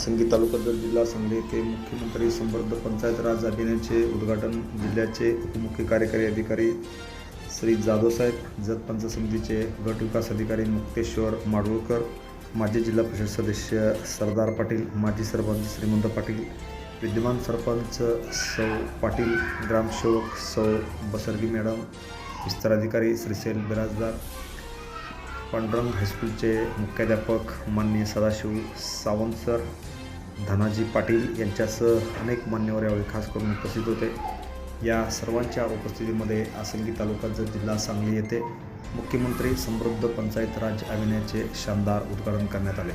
आसंगी तालुका जिल्हा सांगली येथे मुख्यमंत्री समृद्ध पंचायत राज अभियानाचे उद्घाटन जिल्ह्याचे उपमुख्य कार्यकारी अधिकारी श्री जाधवसाहेब जत पंचायत समितीचे गट विकास अधिकारी मुक्तेश्वर माडगुळकर माजी जिल्हा परिषद सदस्य सरदार पाटील माजी सरपंच श्रीमंत पाटील विद्यमान सरपंच सौ पाटील ग्रामसेवक सौ बसरगी मॅडम विस्तार अधिकारी श्रीशैल बिराजदार पांडुरंग हायस्कूलचे मुख्याध्यापक मान्य सदाशिव सावंत सर धनाजी पाटील यांच्यासह अनेक मान्यवर यावेळी खास करून उपस्थित होते. या सर्वांच्या उपस्थितीमध्ये आसंगी तालुक्याचं जिल्हा सांगली येथे मुख्यमंत्री समृद्ध पंचायत राज अभिनयाचे शानदार उद्घाटन करण्यात आले.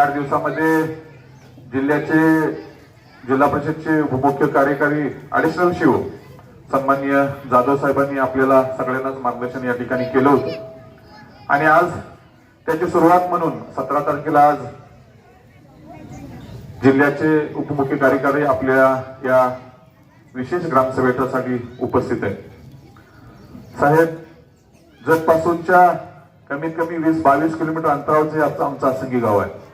गेल्या आठ दिवसामध्ये जिल्ह्याचे जिल्हा परिषदचे उपमुख्य कार्यकारी अडिशनल शिव सन्माननीय जाधव साहेबांनी आपल्याला सगळ्यांनाच मार्गदर्शन या ठिकाणी केलं होतं. आणि आज त्याची सुरुवात म्हणून सतरा तारखेला आज जिल्ह्याचे उपमुख्य कार्यकारी आपल्या या विशेष ग्रामसभेसाठी उपस्थित आहे साहेब जगपासूनच्या कमीत कमी वीस बावीस किलोमीटर अंतरावरचे आमचं आमचं आसंगी गाव आहे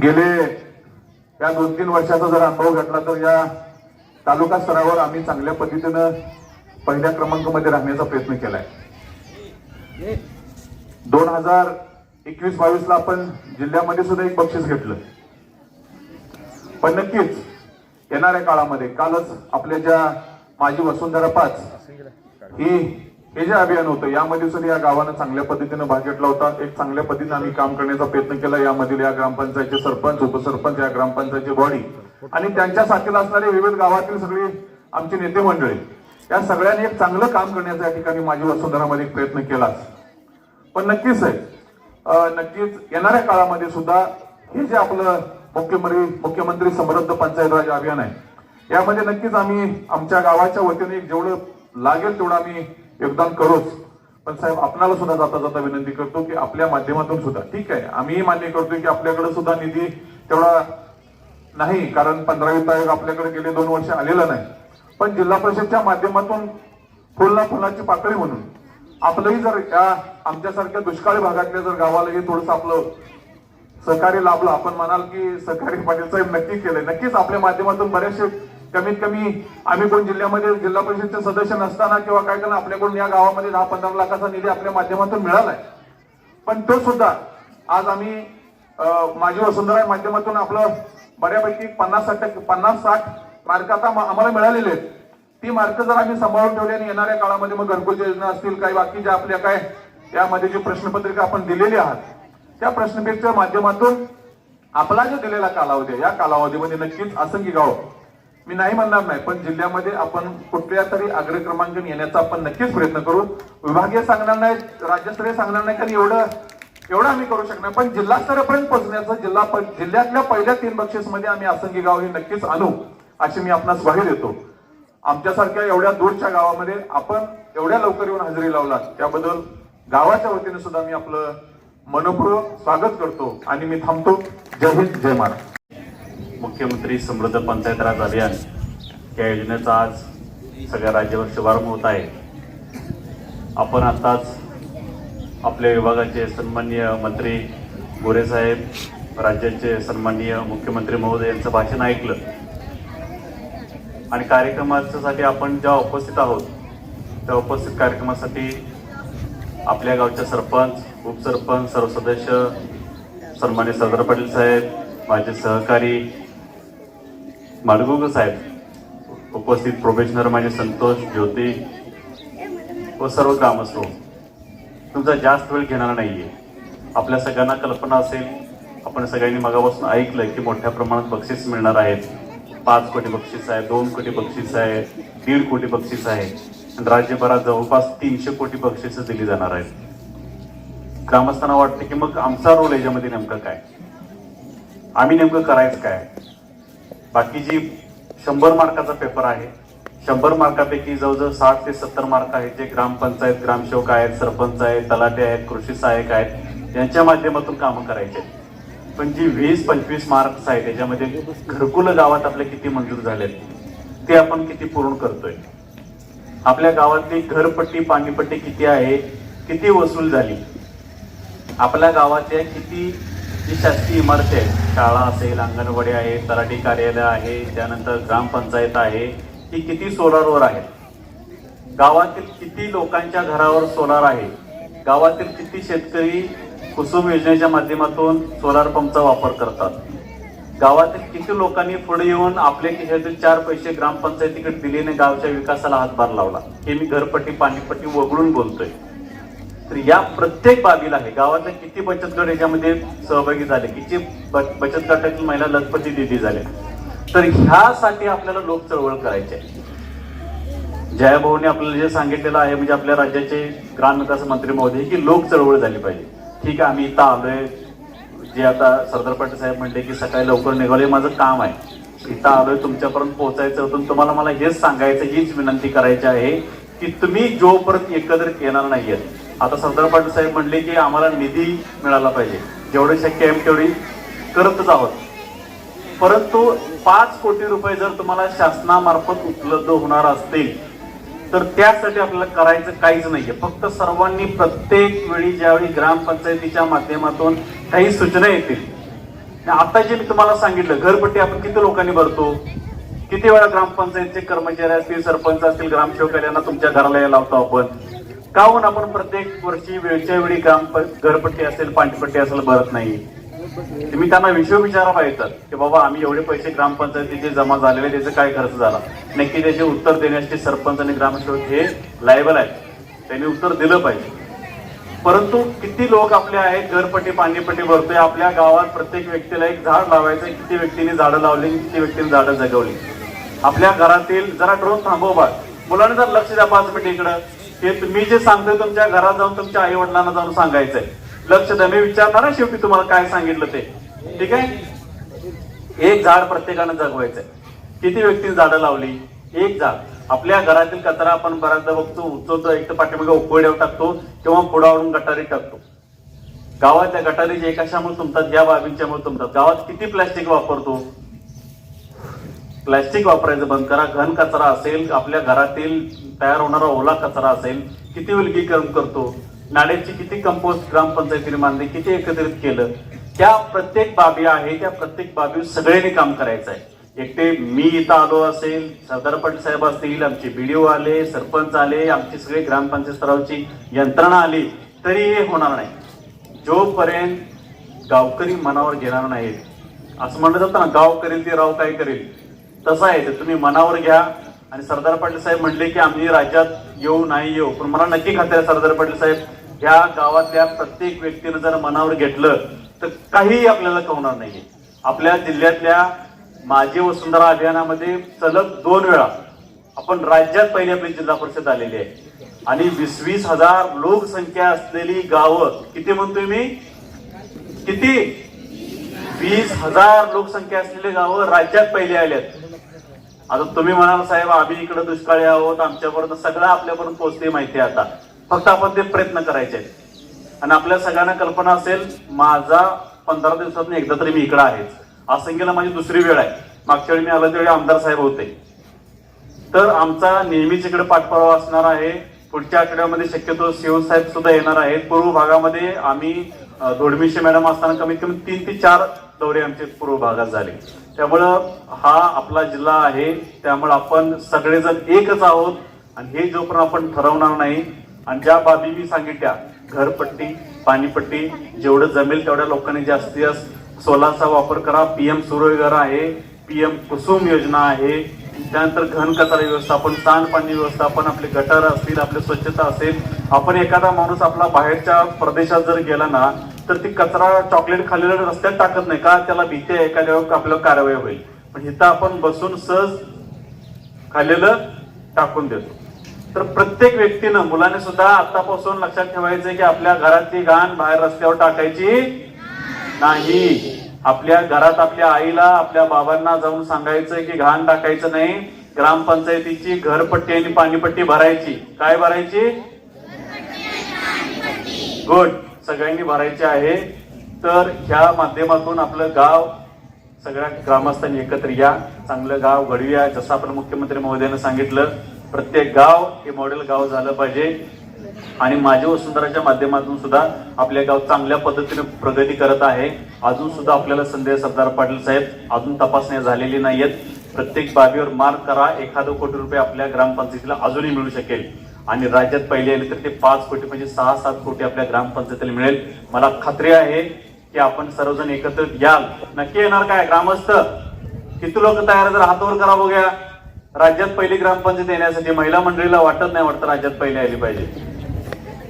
गेले या दोन तीन वर्षाचा जर अनुभव घेतला तर या तालुका स्तरावर आम्ही चांगल्या पद्धतीनं पहिल्या क्रमांकामध्ये राहण्याचा प्रयत्न केलाय. दोन हजार एकवीस बावीस ला आपण जिल्ह्यामध्ये सुद्धा एक बक्षीस घेतलं. पण नक्कीच येणाऱ्या काळामध्ये कालच आपल्या ज्या माझी वसुंधरा पाच ही हे जे अभियान होतं यामध्ये सुद्धा या गावानं चांगल्या पद्धतीनं भाग घेतला होता एक चांगल्या पद्धतीनं आम्ही काम करण्याचा प्रयत्न केला. यामधील या ग्रामपंचायतचे सरपंच उपसरपंच या ग्रामपंचायतची बॉडी आणि त्यांच्या साथीला असणारे विविध गावातील सगळी आमचे नेते मंडळी या सगळ्यांनी एक चांगलं काम करण्याचा या ठिकाणी माझी वसुंधरामध्ये एक प्रयत्न केलाच पण नक्कीच आहे नक्कीच येणाऱ्या काळामध्ये सुद्धा हे जे आपलं मुख्यमंत्री मुख्यमंत्री समृद्ध पंचायत राज अभियान आहे यामध्ये नक्कीच आम्ही आमच्या गावाच्या वतीने जेवढं लागेल तेवढं आम्ही योगदान करूच. पण साहेब आपणाला सुद्धा जाता जाता विनंती करतो की आपल्या माध्यमातून सुद्धा ठीक आहे आम्हीही मान्य करतोय की आपल्याकडे सुद्धा निधी तेवढा नाही कारण पंधरावी वित्त आयोग आपल्याकडे गेले दोन वर्ष आलेला नाही. पण जिल्हा परिषदच्या माध्यमातून फुलना फुलाची पाकळी म्हणून आपलंही जर या आमच्यासारख्या दुष्काळी भागातल्या जर गावालाही थोडस आपलं सहकार्य लाभलं आपण म्हणाल की सहकारी पाटील साहेब नक्की केलंय. नक्कीच आपल्या माध्यमातून बरेचसे कमीत कमी आम्ही कोण जिल्ह्यामध्ये जिल्हा परिषदचे सदस्य नसताना किंवा काय केलं आपल्याकडून या गावामध्ये दहा पंधरा लाखाचा निधी आपल्या माध्यमातून मिळालाय. पण तो सुद्धा आज आम्ही माझी वसुंधरा या माध्यमातून आपलं बऱ्यापैकी पन्नास साठ टक्के पन्नास साठ मार्क आता आम्हाला मिळालेले आहेत. ती मार्क जर आम्ही सांभाळून ठेवली आणि येणाऱ्या काळामध्ये मग घरकुल योजना असतील काही बाकी ज्या आपल्या काय यामध्ये जी प्रश्नपत्रिका आपण दिलेली आहात त्या प्रश्नपत्रिकेच्या माध्यमातून आपला जो दिलेला कालावधी आहे या कालावधीमध्ये नक्कीच असंगी गाव मी नाही म्हणणार नाही पण जिल्ह्यामध्ये आपण कुठल्या तरी अग्र क्रमांकन येण्याचा आपण नक्कीच प्रयत्न करू. विभागीय सांगणार नाही राज्यस्तरीय सांगणार नाही कारण एवढं एवढं आम्ही करू शकणार. पण जिल्हास्तरापर्यंत पोहोचण्याचं जिल्हा जिल्ह्यातल्या पहिल्या तीन बक्षीसमध्ये आम्ही आसंगी गाव हे नक्कीच आणू अशी मी आपणास ग्वाही देतो. आमच्यासारख्या एवढ्या दूरच्या गावामध्ये आपण एवढ्या लवकर येऊन हजेरी लावलात त्याबद्दल गावाच्या वतीने सुद्धा मी आपलं मनपूर्वक स्वागत करतो आणि मी थांबतो. जय हिंद जय महाराष्ट्र. मुख्यमंत्री समृद्ध पंचायत राज अभियान या योजनेचा आज सगळ्या राज्यावर शुभारंभ होत आहे. आपण आत्ताच आपल्या विभागाचे सन्माननीय मंत्री गोरे साहेब राज्याचे सन्माननीय मुख्यमंत्री महोदय यांचं भाषण ऐकलं. आणि कार्यक्रमासाठी आपण जेव्हा उपस्थित आहोत त्या उपस्थित कार्यक्रमासाठी आपल्या गावच्या सरपंच उपसरपंच सर्व सदस्य सन्मान्य सरदार पाटील साहेब माझे सहकारी माडगुग साहेब उपस्थित प्रोफेशनर माझे म्हणजे संतोष ज्योती व सर्व ग्रामस्थ. तुमचा जास्त वेळ घेणार नाहीये. आपल्या सगळ्यांना कल्पना असेल आपण सगळ्यांनी मगापासून ऐकलं की मोठ्या प्रमाणात बक्षीस मिळणार आहेत. पाच कोटी बक्षीस आहे दोन कोटी बक्षीस आहे दीड कोटी बक्षीस आहे आणि राज्यभरात जवळपास तीनशे कोटी बक्षीस दिली जाणार आहेत. ग्रामस्थांना वाटतं की मग आमचा रोल याच्यामध्ये नेमकं काय? आम्ही नेमकं करायचं काय? बाकी जी शंभर मार्काचा पेपर आहे शंभर मार्कापैकी जवळजवळ साठ ते सत्तर मार्क आहेत जे ग्रामपंचायत ग्रामसेवक आहेत सरपंच आहेत तलाटे आहेत कृषी सहाय्यक आहेत यांच्या माध्यमातून कामं करायचे आहेत. पण जी वीस पंचवीस मार्क्स आहेत त्याच्यामध्ये घरकुल गावात आपले किती मंजूर झालेत ते आपण किती पूर्ण करतोय आपल्या गावातली घरपट्टी पाणीपट्टी किती आहे किती वसूल झाली आपल्या गावातल्या किती जी शासकीय इमारती आहेत शाळा असेल अंगणवाडी आहे तलाठी कार्यालय आहे त्यानंतर ग्रामपंचायत आहे. ती किती सोलारवर आहेत गावातील किती लोकांच्या घरावर सोलार आहे? गावातील किती शेतकरी कुसुम योजनेच्या माध्यमातून सोलार पंपचा वापर करतात? गावातील किती लोकांनी पुढे येऊन आपले खिशातील चार पैसे ग्रामपंचायतीकडे दिल्याने गावच्या विकासाला हातभार लावला? हे मी घरपट्टी पाणीपट्टी वगळून बोलतोय. तर या प्रत्येक बाबीला आहे. गावातल्या किती बचत गट याच्यामध्ये सहभागी झाले किती बचत गटातील महिला लखपती दिली झाल्या. तर ह्यासाठी आपल्याला लोक चळवळ करायची आहे. जयाभाऊने आपल्याला जे सांगितलेलं आहे म्हणजे आपल्या राज्याचे ग्रामविकास मंत्री महोदय की लोक चळवळ झाली पाहिजे. ठीक आहे आम्ही इथं आलोय. जे आता सरदार पाटील साहेब म्हणले की सकाळी लवकर निघाले माझं काम आहे. इथं आलोय तुमच्यापर्यंत पोहोचायचं होतं तुम्हाला मला हेच सांगायचं हीच विनंती करायची आहे की तुम्ही जोपर्यंत एकत्रित येणार नाहीयेत आता सरदार पाटील साहेब म्हणले की आम्हाला निधी मिळाला पाहिजे. जेवढे शक्य आहे तेवढी करतच आहोत. परंतु पाच कोटी रुपये जर तुम्हाला शासनामार्फत उपलब्ध होणार असतील तर त्यासाठी आपल्याला करायचं काहीच नाहीये. फक्त सर्वांनी प्रत्येक वेळी ज्यावेळी ग्रामपंचायतीच्या माध्यमातून काही सूचना येतील आता जे मी तुम्हाला सांगितलं घरपट्टी आपण किती लोकांनी भरतो? किती वेळा ग्रामपंचायतचे कर्मचारी असतील सरपंच असतील ग्रामसेवक यांना तुमच्या घराला यायला लावतो आपण? काहून आपण प्रत्येक वर्षी वेळच्या वेळी ग्राम घरपट्टी असेल पाणीपट्टी असेल भरत नाही. तुम्ही त्यांना विषय विचारा पाहिजे की बाबा आम्ही एवढे पैसे ग्रामपंचायतीचे जमा झालेले त्याचे काय खर्च झाला? नक्की त्याचे उत्तर देण्यासाठी सरपंच आणि ग्रामसेवक हे लायबल आहेत. त्यांनी उत्तर दिलं पाहिजे. परंतु किती लोक आपले आहेत घरपट्टी पाणीपट्टी भरतोय आपल्या गावात प्रत्येक व्यक्तीला एक झाड लावायचं किती व्यक्तीने झाडं लावली किती व्यक्तीने झाडं जगवली? आपल्या घरातील जरा ड्रोन थांबव मुलांनी जर लक्ष द्या पाच मिनिट इकडं. हे तुम्ही जे सांगतोय तुमच्या घरात जाऊन तुमच्या आई वडिलांना जाऊन सांगायचंय. लक्ष द्या मी विचारणार आहे शेवटी तुम्हाला काय सांगितलं ते. ठीक आहे? एक झाड प्रत्येकानं जगवायचंय. किती व्यक्तीने झाडं लावली? एक झाड. आपल्या घरातील कचरा आपण बऱ्याचदा बघतो उचलतो एक तर पाठीमागे उकड्यावर टाकतो किंवा पुढावरून गटारी टाकतो. गावातल्या गटारी जे कशामुळे तुमतात या बाबींच्यामुळे तुमतात. गावात किती प्लॅस्टिक वापरतो? प्लॅस्टिक वापरायचं बंद करा घन कचरा असेल आपल्या घरातील तयार होणारा ओला कचरा असेल किती विलगीकरण करतो? नाड्याची किती कंपोस्ट ग्रामपंचायतीने मानली किती एकत्रित केलं? त्या प्रत्येक बाबी आहे त्या प्रत्येक बाबी सगळ्यांनी काम करायचं आहे. एकटे मी इथं आलो असेल सरदार पाटील साहेब असतील आमचे बीडीओ आले सरपंच आले आमची सगळी ग्रामपंचायत स्तरावरची यंत्रणा आली तरी हे होणार नाही. जोपर्यंत गावकरी मनावर घेणार नाहीत असं म्हणलं जातं ना गाव करेल ते राव काय करेल? तसं आहे ते तुम्ही मनावर घ्या. आणि सरदार पाटील साहेब म्हणले की आम्ही राज्यात येऊ नाही येऊ. पण मला नक्की खात्री आहे सरदार पाटील साहेब ह्या गावातल्या प्रत्येक व्यक्तीनं जर मनावर घेतलं तर काहीही आपल्याला कळणार नाहीये. आपल्या जिल्ह्यातल्या माझी वसुंधरा अभियानामध्ये सलग दोन वेळा आपण राज्यात पहिली आपली जिल्हा परिषद आलेली आहे. आणि वीस वीस हजार लोकसंख्या असलेली गावं किती म्हणतोय मी? किती? वीस हजार लोकसंख्या असलेली गावं राज्यात पहिले आल्यात आता तुम्ही म्हणाल साहेब आम्ही इकडे दुष्काळी आहोत आमच्यापर्यंत सगळं आपल्यापर्यंत पोहोचते माहिती आहे आता. फक्त आपण ते प्रयत्न करायचे आणि आपल्या सगळ्यांना कल्पना असेल माझा पंधरा दिवसातून एकदा तरी मी इकडे आहेच असंख्यला माझी दुसरी वेळ आहे. मागच्या वेळी मी आलो त्यावेळी आमदार साहेब होते. तर आमचा नेहमीच इकडे पाठपुरावा असणार आहे. पुढच्या आठवड्यामध्ये शक्यतो सीओ साहेब सुद्धा येणार आहेत. पूर्व भागामध्ये आम्ही अ, दोडमिशे मॅडम असताना कमीत कमी तीन ते चार दौरे आमचे पूर्व भागात झाले. त्यामुळं हा आपला जिल्हा आहे त्यामुळं आपण सगळेजण एकच आहोत. आणि हे जोपर्यंत आपण ठरवणार नाही आणि ज्या बाबी मी सांगितल्या घरपट्टी पाणीपट्टी जेवढं जमेल तेवढ्या लोकांनी जास्तीत जास्त सोलारचा वापर करा. पीएम सूर्यघर आहे पीएम कुसुम योजना आहे. त्यानंतर घन कचरा व्यवस्थापन सांडपाणी व्यवस्थापन आपले गटार असतील आपली स्वच्छता असेल. आपण एखादा माणूस आपला बाहेरच्या प्रदेशात जर गेला ना तर ती कचरा चॉकलेट खाल्लेलं रस्त्यात टाकत नाही का त्याला भीती आहे एखाद्या आपल्याला कारवाई होईल. पण इथं आपण बसून सहज खाल्लेलं टाकून देतो. तर प्रत्येक व्यक्तीनं मुलाने सुद्धा आतापासून लक्षात ठेवायचं की आपल्या घरातली घाण बाहेर रस्त्यावर टाकायची नाही. आपल्या घरात आपल्या आईला आपल्या बाबांना जाऊन सांगायचं की घाण टाकायचं नाही. ग्रामपंचायतीची घरपट्टी आणि पाणीपट्टी भरायची. काय भरायची? गुड. सगळ्यांनी भरायचे आहे. तर ह्या माध्यमातून आपलं गाव सगळ्या ग्रामस्थांनी एकत्र या. चांगलं गाव घडूया. जसं आपण मुख्यमंत्री महोदयानं सांगितलं प्रत्येक गाव हे मॉडेल गाव झालं पाहिजे. आणि माझ्या वसुंधराच्या माध्यमातून सुद्धा आपले गाव चांगल्या पद्धतीने प्रगती करत आहे. अजून सुद्धा आपल्याला संदेश सरदार पाटील साहेब अजून तपासण्या झालेली नाहीयेत. प्रत्येक बाबीवर मार्क करा. एखादं कोटी रुपये आपल्या ग्रामपंचायतीला अजूनही मिळू शकेल. आणि राज्यात पहिले आले तर ते पाच कोटी म्हणजे सहा सात कोटी आपल्या ग्रामपंचायतीला मिळेल. मला खात्री आहे की आपण सर्वजण एकत्र याल. नक्की येणार काय? ग्रामस्थ किती लोक तयार जर हातावर करा बघूया. राज्यात पहिली ग्रामपंचायत येण्यासाठी महिला मंडळीला वाटत नाही वाटतं राज्यात पहिले आली पाहिजे.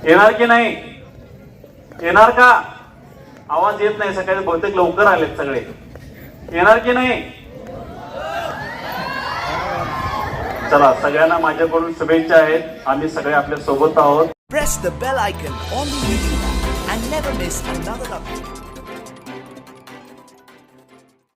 येणार की नाही? येणार का? आवाज येत नाही. सकाळी बहुतेक लवकर आलेत सगळे. येणार की नाही? चला सगळ्यांना माझ्याकडून शुभेच्छा आहेत. आम्ही सगळे आपल्यासोबत आहोत. Press the bell icon on the YouTube and never miss another update